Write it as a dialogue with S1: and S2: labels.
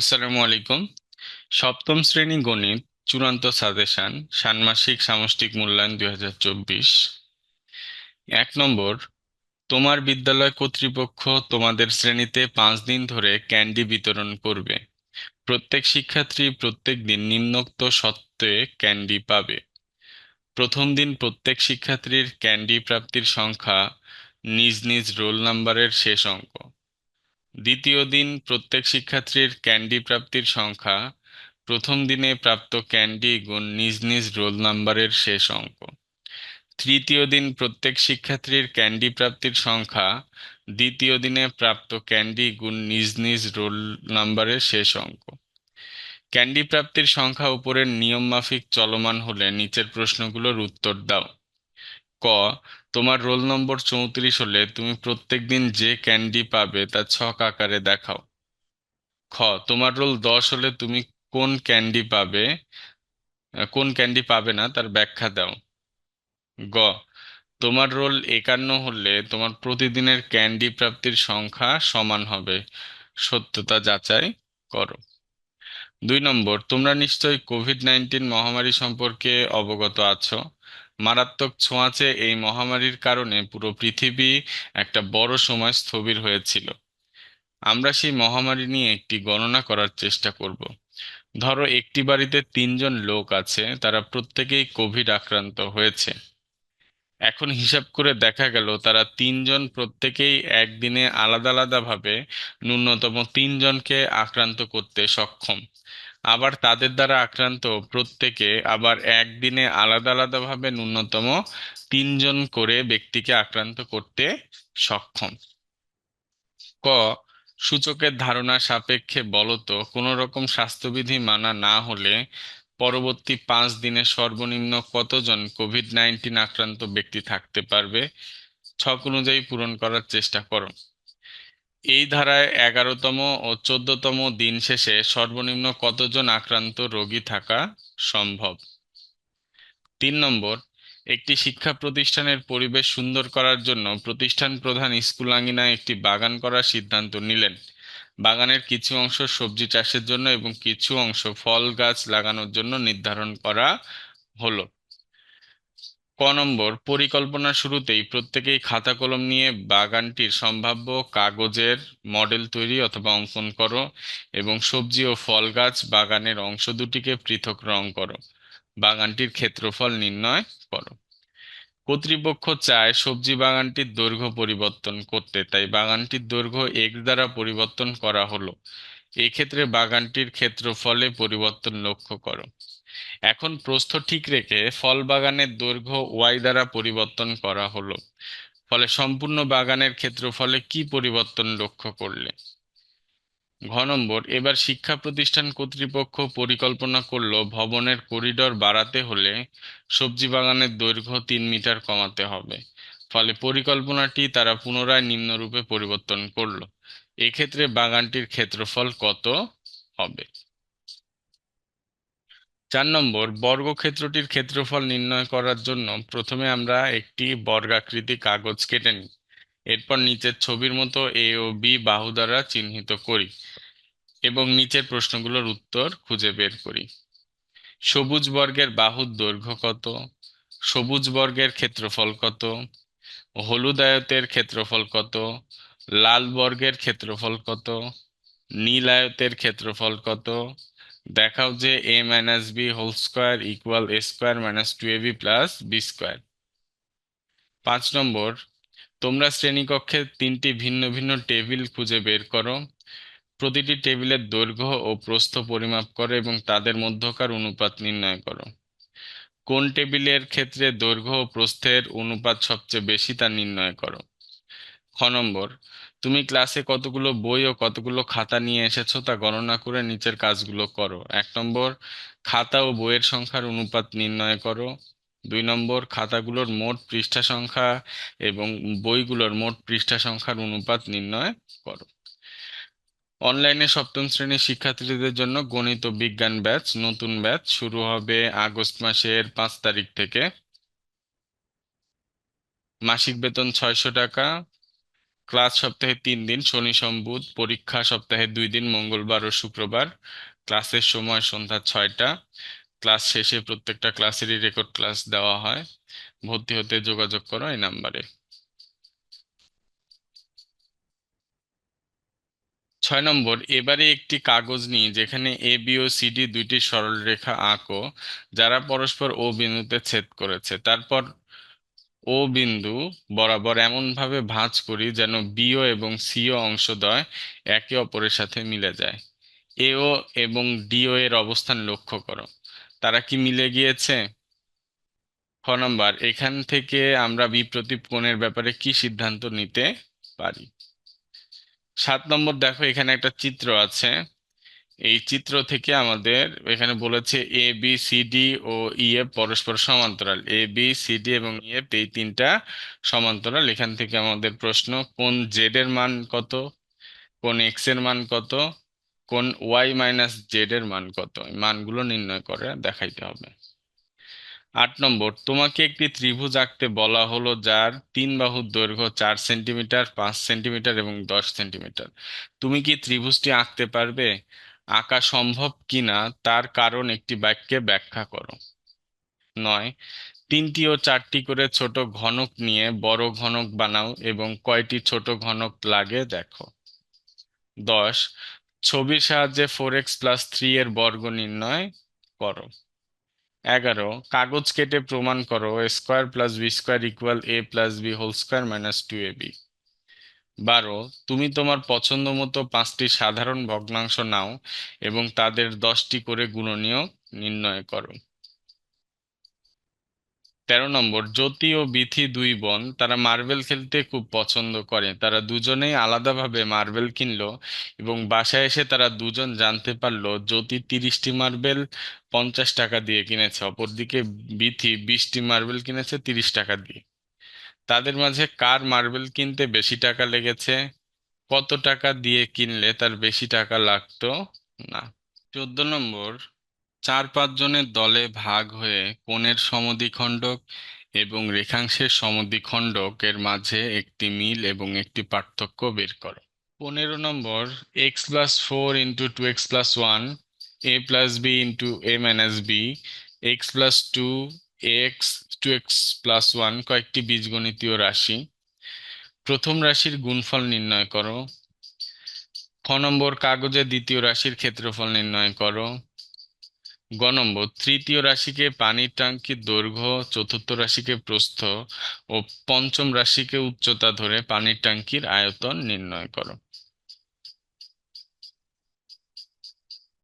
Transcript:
S1: আসসালামু আলাইকুম। সপ্তম শ্রেণি গণিত, চূড়ান্ত সাজেশন, ষান্মাসিক সামষ্টিক মূল্যায়ন দুই হাজার চব্বিশ। এক নম্বর, তোমার বিদ্যালয় কর্তৃপক্ষ তোমাদের শ্রেণীতে পাঁচ দিন ধরে ক্যান্ডি বিতরণ করবে। প্রত্যেক শিক্ষার্থী প্রত্যেক দিন নিম্নোক্ত সত্ত্বে ক্যান্ডি পাবে। প্রথম দিন প্রত্যেক শিক্ষার্থীর ক্যান্ডি প্রাপ্তির সংখ্যা নিজ নিজ রোল নাম্বারের শেষ অঙ্ক। দ্বিতীয় দিন প্রত্যেক শিক্ষার্থীর ক্যান্ডি প্রাপ্তির সংখ্যা, প্রথম দিনে প্রাপ্ত ক্যান্ডি গুণ নিজ নিজ রোল নাম্বারের শেষ অঙ্ক। তৃতীয় দিন প্রত্যেক শিক্ষার্থীর ক্যান্ডি প্রাপ্তির সংখ্যা, দ্বিতীয় দিনে প্রাপ্ত ক্যান্ডি গুণ নিজ নিজ রোল নাম্বারের শেষ অঙ্ক। ক্যান্ডি প্রাপ্তির সংখ্যা উপরের নিয়ম মাফিক চলমান হলে নিচের প্রশ্নগুলোর উত্তর দাও। ক তোমার রোল নম্বর চৌত্রিশ হলে তুমি প্রত্যেক দিন যে ক্যান্ডি পাবে তা ছক আকারে দেখাও। খ, তোমার রোল দশ হলে তুমি কোন ক্যান্ডি পাবে কোন ক্যান্ডি পাবে না তার ব্যাখ্যা দাও। গ, তোমার রোল একান্ন হলে তোমার প্রতিদিনের ক্যান্ডি প্রাপ্তির সংখ্যা সমান হবে। সত্যতা যাচাই করো। দুই নম্বর, তোমরা নিশ্চয়ই কোভিড নাইন্টিন মহামারী সম্পর্কে অবগত আছো। মারাত্মক ছোঁয়াচে এই মহামারীর কারণে পুরো পৃথিবী একটা বড় সময় স্থবির হয়েছিল। আমরা সেই মহামারী নিয়ে একটি গণনা করার চেষ্টা করব। ধরো একটি বাড়িতে তিনজন লোক আছে, তারা প্রত্যেকেই কোভিড আক্রান্ত হয়েছে। এখন হিসাব করে দেখা গেল, তারা তিনজন প্রত্যেকেই একদিনে আলাদা আলাদা ভাবে ন্যূনতম তিনজনকে আক্রান্ত করতে সক্ষম। আবার তাদের দ্বারা আক্রান্ত প্রত্যেকে আবার একদিনে আলাদা আলাদা ভাবে ন্যূনতম তিনজন করে ব্যক্তিকে আক্রান্ত করতে সক্ষম। ক, সূচকের ধারণা সাপেক্ষে বলতো, কোনো রকম স্বাস্থ্যবিধি মানা না হলে পরবর্তী পাঁচ দিনে সর্বনিম্ন কতজন কোভিড নাইন্টিন আক্রান্ত ব্যক্তি থাকতে পারবে? ছক অনুযায়ী পূরণ করার চেষ্টা করো। এই ধারায় এগারোতম ও চোদ্দতম দিন শেষে সর্বনিম্ন কতজন আক্রান্ত রোগী থাকা সম্ভব? তিন নম্বর, একটি শিক্ষা প্রতিষ্ঠানের পরিবেশ সুন্দর করার জন্য প্রতিষ্ঠান প্রধান স্কুল আঙ্গিনায় একটি বাগান করার সিদ্ধান্ত নিলেন। বাগানের কিছু অংশ সবজি চাষের জন্য এবং কিছু অংশ ফল গাছ লাগানোর জন্য নির্ধারণ করা হলো। ক নম্বর, পরিকল্পনা শুরুতেই প্রত্যেকেই খাতা কলম নিয়ে বাগানটির সম্ভাব্য কাগজের মডেল তৈরি অথবা অঙ্কন করো এবং সবজি ও ফল গাছ বাগানের অংশ দুটিকে পৃথক রং করো। বাগানটির ক্ষেত্রফল নির্ণয় করো। কর্তৃপক্ষ চায় সবজি বাগানটির দৈর্ঘ্য পরিবর্তন করতে, তাই বাগানটির দৈর্ঘ্য এক্স দ্বারা পরিবর্তন করা হলো। এক্ষেত্রে বাগানটির ক্ষেত্রফলে পরিবর্তন লক্ষ্য করো। এখন প্রস্থ ঠিক রেখে ফল বাগানের দৈর্ঘ্য ওয়াই দ্বারা পরিবর্তন করা হলো। ফলে সম্পূর্ণ বাগানের ক্ষেত্রফলে কি পরিবর্তন লক্ষ্য করলে? ঘ নম্বর, এবার শিক্ষা প্রতিষ্ঠান কর্তৃপক্ষ পরিকল্পনা করল ভবনের করিডর বাড়াতে হলে সবজি বাগানের দৈর্ঘ্য তিন মিটার কমাতে হবে। ফলে পরিকল্পনাটি তারা পুনরায় নিম্নরূপে পরিবর্তন করল। এক্ষেত্রে বাগানটির ক্ষেত্রফল কত হবে? চার নম্বর, বর্গক্ষেত্রটির ক্ষেত্রফল নির্ণয় করার জন্য প্রথমে আমরা একটি বর্গাকৃতি কাগজ কেটে নিই। এরপর নিচের ছবির মতো এ ও বি বাহু দ্বারা চিহ্নিত করি এবং নিচের প্রশ্নগুলোর উত্তর খুঁজে বের করি। সবুজ বর্গের বাহুর দৈর্ঘ্য কত? সবুজ বর্গের ক্ষেত্রফল কত? হলুদ আয়তের ক্ষেত্রফল কত? লাল বর্গের ক্ষেত্রফল কত? নীল আয়তের ক্ষেত্রফল কত? দেখাও যে A minus B whole square equal A square minus two A B plus B square পাঁচ নম্বর তোমরা শ্রেণীকক্ষে তিনটি ভিন্ন ভিন্ন টেবিল খুঁজে বের করো। প্রতিটি টেবিলের দৈর্ঘ্য ও প্রস্থ পরিমাপ করো এবং তাদের মধ্যকার অনুপাত নির্ণয় করো। কোন টেবিলের ক্ষেত্রে দৈর্ঘ্য ও প্রস্থের অনুপাত সবচেয়ে বেশি তা নির্ণয় করো? খ নম্বর, তুমি ক্লাসে কতগুলো বই ও কতগুলো খাতা নিয়ে এসেছ তা গণনা করে নিচের কাজগুলো করো। এক নম্বর, খাতা ও বইয়ের সংখ্যার অনুপাত নির্ণয় করো। দুই নম্বর, খাতাগুলোর মোট পৃষ্ঠা সংখ্যা এবং বইগুলোর মোট পৃষ্ঠা সংখ্যার অনুপাত নির্ণয় করো। অনলাইনে সপ্তম শ্রেণির শিক্ষার্থীদের জন্য গণিত বিজ্ঞান ব্যাচ নতুন ব্যাচ শুরু হবে আগস্ট মাসের পাঁচ তারিখ থেকে। মাসিক বেতন ছয়শো টাকা, ক্লাস সপ্তাহে তিন দিন, শনি সোম বুধ পরীক্ষা সপ্তাহে দুই দিন, মঙ্গলবার ও শুক্রবার, ক্লাসের সময় সন্ধ্যা ছয়টা। ক্লাস শেষে প্রত্যেকটা ক্লাসেরই রেকর্ড ক্লাস দেওয়া হয়। ভর্তি হতে যোগাযোগ করো এই নাম্বারে ছয় নম্বর, এবারে একটি কাগজ নিয়ে যেখানে এ বি ও সি ডি দুইটি সরলরেখা আঁকো, যারা পরস্পর ও বিন্দুতে ছেদ করেছে। তারপর ও বিন্দু বরাবর এমন ভাবে ভাঁজ করি যেন বিও এবং সিও অংশদ্বয় একে অপরের সাথে মিলে যায়। এও এবং ডিও এর অবস্থান লক্ষ্য করো। তারা কি মিলে গিয়েছে? খ নাম্বার, এখান থেকে আমরা বিপ্রতীপ কোণের ব্যাপারে কি সিদ্ধান্ত নিতে পারি? সাত নম্বর, দেখো এখানে একটা চিত্র আছে। এই চিত্র থেকে আমাদের এখানে বলেছে এ বি সি ডি ও ই এফ পরস্পর সমান্তরাল। এ বি সি ডি এবং ই এফ এই তিনটা সমান্তরাল। এখান থেকে আমাদের প্রশ্ন, কোন জেড এর মান কত? কোন এক্সের মান কত? কোন ওয়াই মাইনাস জেড এর মান কত? মানগুলো নির্ণয় করে দেখাইতে হবে। আট নম্বর, তোমাকে একটি ত্রিভুজ আঁকতে বলা হলো যার তিন বাহুর দৈর্ঘ্য চার সেন্টিমিটার, পাঁচ সেন্টিমিটার এবং দশ সেন্টিমিটার। তুমি কি ত্রিভুজটি আঁকতে পারবে? আঁকা সম্ভব কিনা? তার কারণ একটি বাক্যে ব্যাখ্যা করো। নয়, তিনটি ও চারটি করে ছোট ঘনক নিয়ে বড় ঘনক বানাও এবং কয়টি ছোট ঘনক লাগে দেখো। দশ ছবির সাহায্যে ফোর এক্স প্লাস থ্রি এর বর্গ নির্ণয় করো। এগারো, কাগজ কেটে প্রমাণ করো square plus B square equal A plus B whole square minus two A B বারো, তুমি তোমার পছন্দ মতো পাঁচটি সাধারণ ভগ্নাংশ নাও এবং তাদের দশটি করে গুণনীয় নির্ণয় করো। তেরো নম্বর, জ্যোতি ও বিথি দুই বোন, তারা মার্বেল খেলতে খুব পছন্দ করে। তারা দুজনেই আলাদাভাবে মার্বেল কিনলো এবং বাসায় এসে তারা দুজন জানতে পারল, জ্যোতি তিরিশটি মার্বেল পঞ্চাশ টাকা দিয়ে কিনেছে, অপরদিকে বিথি বিশটি মার্বেল কিনেছে তিরিশ টাকা দিয়ে। তাদের মাঝে কার মার্বেল কিনতে বেশি টাকা লেগেছে, কত টাকা দিয়ে কিনলে তার বেশি টাকা লাগতো? না। চোদ্দ নম্বর চার পাঁচ জনের দলে ভাগ হয়ে কোণের সমদ্বিখণ্ডক এবং রেখাংশের সমদ্বিখণ্ডক এর মাঝে একটি মিল এবং একটি পার্থক্য বের করো। পনেরো নম্বর X plus four into two X plus one A plus B into A minus B X plus two X two X plus one কয়েকটি বীজগণিতীয় রাশি। প্রথম রাশির গুণফল নির্ণয় করো। খ নম্বর কাগজে দ্বিতীয় রাশির ক্ষেত্রফল নির্ণয় করো। গ নম্বর, তৃতীয় রাশিকে পানির ট্যাঙ্কির দৈর্ঘ্য, চতুর্থ রাশিকে প্রস্থ ও পঞ্চম রাশিকে উচ্চতা ধরে পানির ট্যাঙ্কির আয়তন নির্ণয় করো।